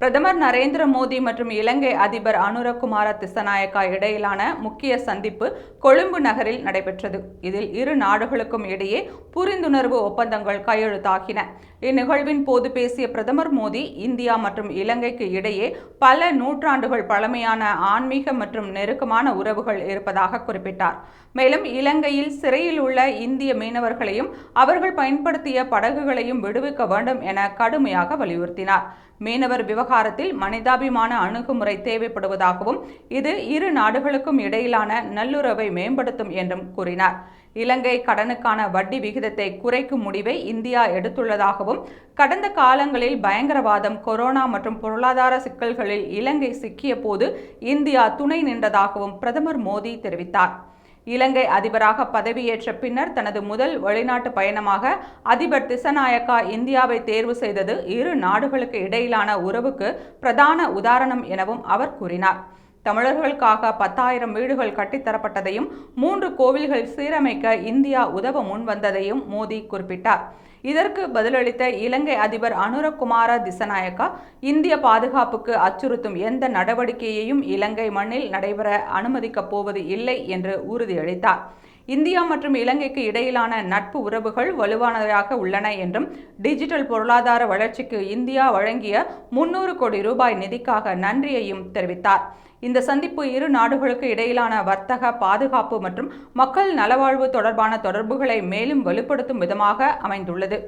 பிரதமர் நரேந்திர மோடி மற்றும் இலங்கை அதிபர் அனுரகுமார திசநாயக்கா இடையிலான முக்கிய சந்திப்பு கொழும்பு நகரில் நடைபெற்றது. இதில் இரு நாடுகளுக்கும் இடையே புரிந்துணர்வு ஒப்பந்தங்கள் கையெழுத்தாகின. இந்நிகழ்வின் போது பேசிய பிரதமர் மோடி இந்தியா மற்றும் இலங்கைக்கு இடையே பல நூற்றாண்டுகள் பழமையான ஆன்மீக மற்றும் நெருக்கமான உறவுகள் இருப்பதாக குறிப்பிட்டார். மேலும் இலங்கையில் சிறையில் உள்ள இந்திய மீனவர்களையும் அவர்கள் பயன்படுத்திய படகுகளையும் விடுவிக்க வேண்டும் என கடுமையாக வலியுறுத்தினார். மீனவர் விவகாரத்தில் மனிதாபிமான அணுகுமுறை தேவைப்படுவதாகவும் இது இரு நாடுகளுக்கும் இடையிலான நல்லுறவை மேம்படுத்தும் என்றும் கூறினார். இலங்கை கடனுக்கான வட்டி விகிதத்தை குறைக்கும் முடிவை இந்தியா எடுத்துள்ளதாகவும் கடந்த காலங்களில் பயங்கரவாதம் கொரோனா மற்றும் பொருளாதார சிக்கல்களில் இலங்கை சிக்கிய போது இந்தியா துணை நின்றதாகவும் பிரதமர் மோடி தெரிவித்தார். இலங்கை அதிபராக பதவியேற்ற பின்னர் தனது முதல் வெளிநாட்டு பயணமாக அதிபர் திசநாயக்கா இந்தியாவை தேர்வு செய்தது இரு நாடுகளுக்கு இடையிலான உறவுக்கு பிரதான உதாரணம் எனவும் அவர் கூறினார். தமிழர்களுக்காக பத்தாயிரம் வீடுகள் கட்டித்தரப்பட்டதையும் மூன்று கோவில்கள் சீரமைக்க இந்தியா உதவ முன்வந்ததையும் மோடி குறிப்பிட்டார். இதற்கு பதிலளித்த இலங்கை அதிபர் அனுரகுமார திசநாயக்கா இந்திய பாதுகாப்புக்கு அச்சுறுத்தும் எந்த நடவடிக்கையையும் இலங்கை மண்ணில் நடைபெற அனுமதிக்கப் போவது இல்லை என்று உறுதியளித்தார். இந்தியா மற்றும் இலங்கைக்கு இடையிலான நட்பு உறவுகள் வலுவானதாக உள்ளன என்றும் டிஜிட்டல் பொருளாதார வளர்ச்சிக்கு இந்தியா வழங்கிய முன்னூறு கோடி ரூபாய் நிதிக்காக நன்றியையும் தெரிவித்தார். இந்த சந்திப்பு இரு நாடுகளுக்கு இடையிலான வர்த்தக பாதுகாப்பு மற்றும் மக்கள் நலவாழ்வு தொடர்பான தொடர்புகளை மேலும் வலுப்படுத்தும் விதமாக அமைந்துள்ளது.